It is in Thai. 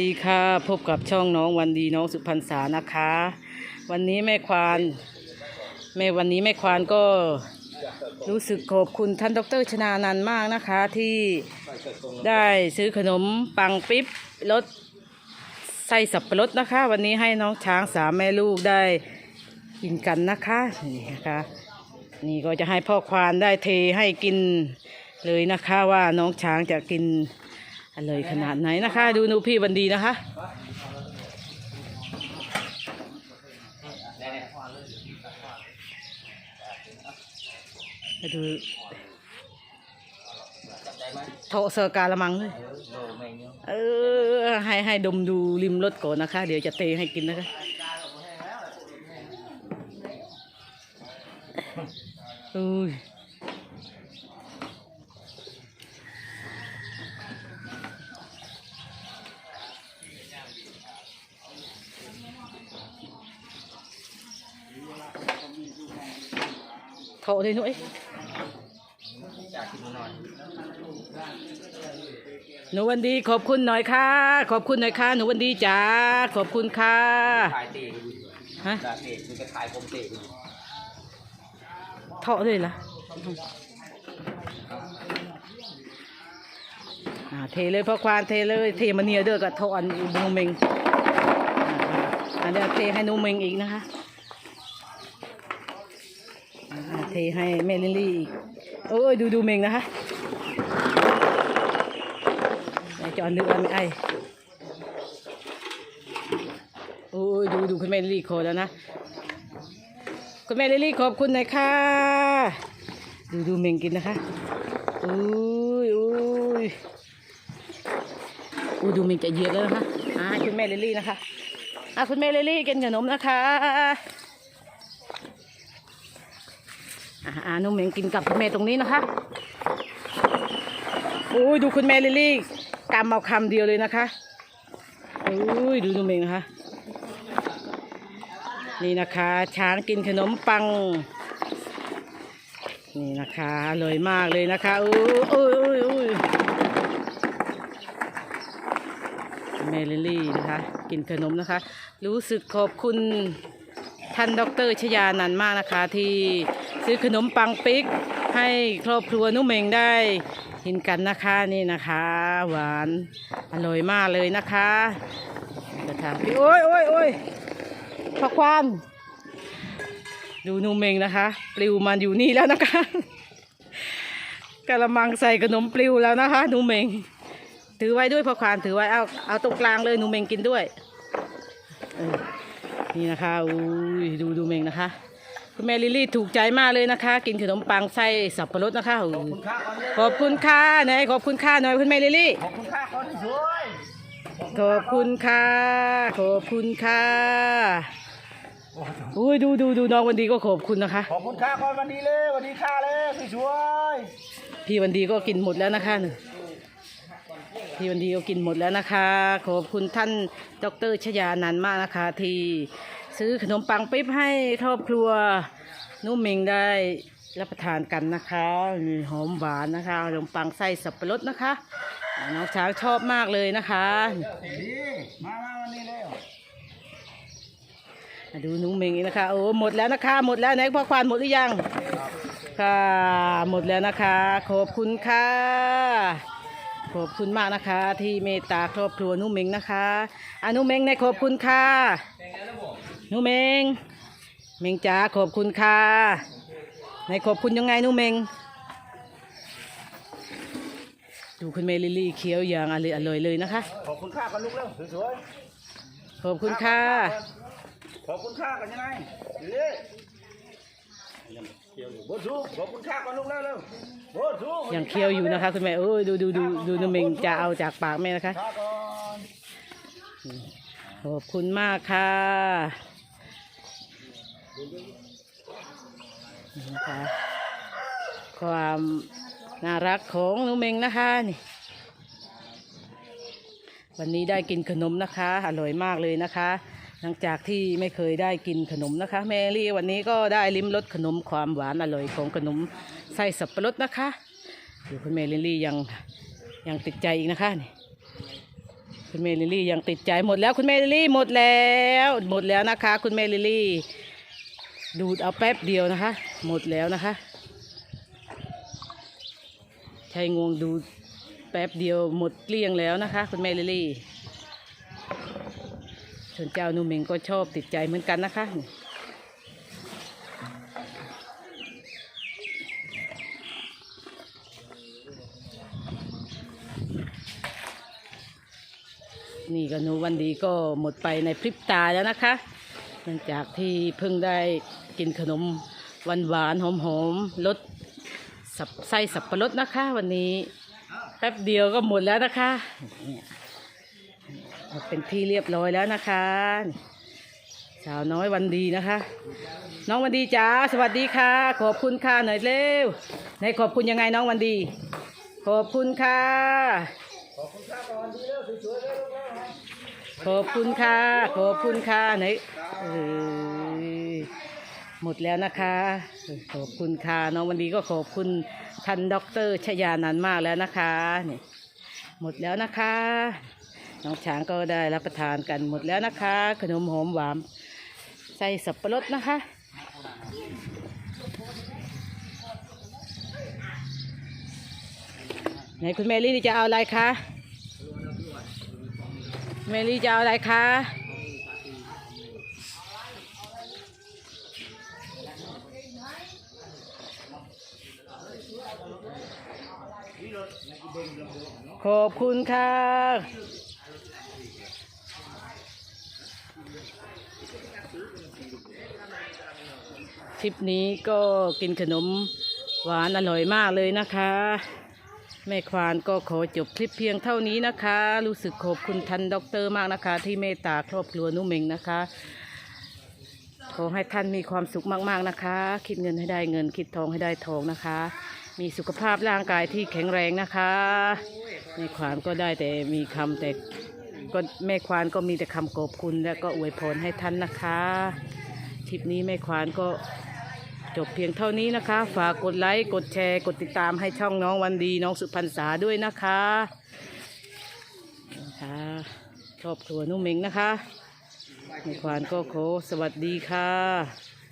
ดีค่ะ พบกับช่องน้องวันดีน้องสุพรรณษานะคะ วันนี้แม่ควานแม่วันนี้แม่ควานก็รู้สึกขอบคุณท่านดรชนานันมากนะคะ ที่ได้ซื้อขนมปังปิ๊บรสไส้สับปะรดนะคะ วันนี้ให้น้องช้างสามแม่ลูกได้กินกันนะคะนี่นะคะนี่ก็จะให้พ่อควานได้เทให้กินเลยนะคะว่าน้องช้างจะกิน อะไรขนาดไหนนะคะ ดูหนูพี่วันดีนะคะไปดูโทเซอร์การละมังเลยเออ ให้ให้ดมดูริมรถก่อนนะคะ เดี๋ยวจะเทให้กินนะคะอุ้ย โทษเลยหนุ่ยหนูวันดีขอบคุณหน่อยค่ะ ขอบคุณหน่อยค่ะ หนูวันดีจ๋าขอบคุณค่ะถ่ายเตะฮะถ่ายเตะคือจะถ่ายผมเตะเทาะเลยล่ะอ่าเทเลยพ่อควานเทเลยเทมาเนียเด้อกับเทาะอันนูเมงอ่าอันเนี้ยเทให้นูเมงอีกนะคะอ่า เทให้แม่ลิลลี่อีกโอ้ยดูดูเมงนะคะจอนนึกว่าไม่ไอโอ้ยดูดูคุณแม่ลิลลี่โคแล้วนะคุณแม่ลิลลี่ขอบคุณน่อยค่ะดูดูเมงกินนะคะอุ้ยอุ้ยอุ้ยดูเมงจะเยอะแล้วนะคะอ่าคุณแม่ลิลลี่นะคะอะคุณแม่ลิลลี่กินขนมนะคะ อานุ่มเมงกินกับคุณแม่ตรงนี้นะคะอุ้ยดูคุณแม่ลิลี่กำเอาคำเดียวเลยนะคะอุ้ยดูนุ่มเมงนะคะ นี่นะคะ ช้างกินขนมปัง นี่นะคะอร่อยมากเลยนะคะอู้อู้อู้ยแม่ลิลี่นะคะ กินขนมนะคะ รู้สึกขอบคุณานดรชยานันมากนะคะ ที่ซื้อขนมปังปิ๊กให้ครอบครัวนุ่มเมงได้กินกันนะคะนี่นะคะ หวานอร่อยมากเลยนะคะนะคะโอ้ยโอ้ยโอ้ยพระควานดูนูเมงนะคะปลิวมันอยู่นี่แล้วนะคะกะละมังใส่ขนมปลิวแล้วนะคะนูเมงถือไว้ด้วยพระควานถือไว้เอาเอาตรงกลางเลยนูเมงกินด้วยอ นี่นะคะอุ้ยดูดูเมงนะคะ คุณแม่ลิลลี่ถูกใจมากเลยนะคะ กินขนมปังไส้สับปะรดนะคะอุ้ยคุณค่าก่อนเลยขอบคุณค่ะไหนขอบคุณค่ะหน่อยคุณแม่ลิลลี่ขอบคุณค่าก่อนสวยขอบคุณค่ะขอบคุณค่ะอุ้ยดูดูดูน้องวันดีก็ขอบคุณนะคะ ขอบคุณค่าก่อนวันดีเลยวันดีค่าเลยสวยพี่วันดีก็กินหมดแล้วนะคะหนึ่ง พี่วันดีก็กินหมดแล้วนะคะ ขอบคุณท่านดรชยานันมากนะคะ ที่ซื้อขนมปังปิ๊บให้ครอบครัวนุ่มเมงได้รับประทานกันนะคะมีหอมหวานนะคะขนมปังไส้สับปะรดนะคะน้องช้างชอบมากเลยนะคะดีมามาวันนี้เร็วมาดูนุ่มเมงนะคะ โอ้หมดแล้วนะคะ หมดแล้วไหนพ่อควานหมดหรือยังค่ะหมดแล้วนะคะ ขอบคุณค่ะ ขอบคุณมากนะคะ ที่เมตตาครอบครัวนุ่มเมงนะคะอานุเมงในขอบคุณค่ะนุ่มเมงเมงจ๋าขอบคุณค่ะในขอบคุณยังไงนุ่มเมงดูคุณเมลิลลี่เคี้ยวอย่างอร่อยอร่อยเลยนะคะ ขอบคุณค่าก่อนลูกเร็วสวยขอบคุณค่ะๆขอบคุณค่าก่อนยังไงดี เกี่ยวอยู่บดสู้ขอบคุณค่าก่อนลูกเร็วเร็วบดสู้ยังเคี้ยวอยู่นะคะคุณแม่เอ้ยดูดูดูดูนุ่มเมงจะเอาจากปากแม่นะคะค่าก่อนขอบคุณมากค่ะนี่นะคะความน่ารักของหนูเมงนะคะนี่วันนี้ได้กินขนมนะคะ อร่อยมากเลยนะคะ หลังจากที่ไม่เคยได้กินขนมนะคะ แมรี่วันนี้ก็ได้ลิ้มรสขนมความหวานอร่อยของขนมไส้สับปะรดนะคะดูคุณแม่ลิลลี่ยังยังติดใจอีกนะคะนี่คุณเมลลี่ยังติดใจหมดแล้วคุณเมลลี่หมดแล้ว หมดแล้วนะคะ คุณเมลลี่ดูดเอาแป๊บเดียวนะคะ หมดแล้วนะคะใช้งวงดูแป๊บเดียวหมดเกลี้ยงแล้วนะคะ คุณแม่ลิลี่ส่ วนเจ้านูเมงก็ชอบติดใจเหมือนกันนะคะ นี่ก็นูวันดีก็หมดไปในพริบตาแล้วนะคะเนื่องจากที่เพิ่งได้กินขนมหวานหวานๆหอมหอมๆรสสับไส้สับปะรดนะคะ วันนี้แป๊บเดียวก็หมดแล้วนะคะ เป็นที่เรียบร้อยแล้วนะคะสาวน้อยวันดีนะคะ น้องวันดีจ้าสวัสดีค่ะ ขอบคุณค่ะหน่อยเร็วไหนขอบคุณยังไงน้องวันดี ขอบคุณค่ะ ขอบคุณค่าก่อนดีเร็วสวยๆเร็วขอบคุณค่ะ ขอบคุณค่ะไหนเออหมดแล้วนะคะ ขอบคุณค่ะน้องวันดีก็ขอบคุณท่านด็อกเตอร์ชยานันมากแล้วนะคะนี่หมดแล้วนะคะ น้องช้างก็ได้รับประทานกันหมดแล้วนะคะ ขนมหอมหวานใส่สับปะรดนะคะ ไหนคุณเมลี่จะเอาอะไรคะเมลี่จะเอาอะไรคะ ขอบคุณค่ะ ทริปนี้ก็กินขนมหวานอร่อยมากเลยนะคะ แม่ควานก็ขอจบคลิปเพียงเท่านี้นะคะ รู้สึกขอบคุณท่านด็อกเตอร์มากนะคะ ที่เมตตาครอบครัวนุ่มเมงนะคะ ขอให้ท่านมีความสุขมากๆนะคะ คิดเงินให้ได้เงินคิดทองให้ได้ทองนะคะ มีสุขภาพร่างกายที่แข็งแรงนะคะแม่ควานก็ได้แต่มีคำแต่ก็แม่ควานก็มีแต่คำขอบคุณและก็อวยพรให้ท่านนะคะทริปนี้แม่ควานก็ จบเพียงเท่านี้นะคะ ฝากกดไลค์กดแชร์ กดติดตามให้ช่องน้องวันดีน้องสุพรรษาด้วยนะคะค่ะครอบครัวนุ่มเมงนะคะในควานก็ขอสวัสดีค่ะ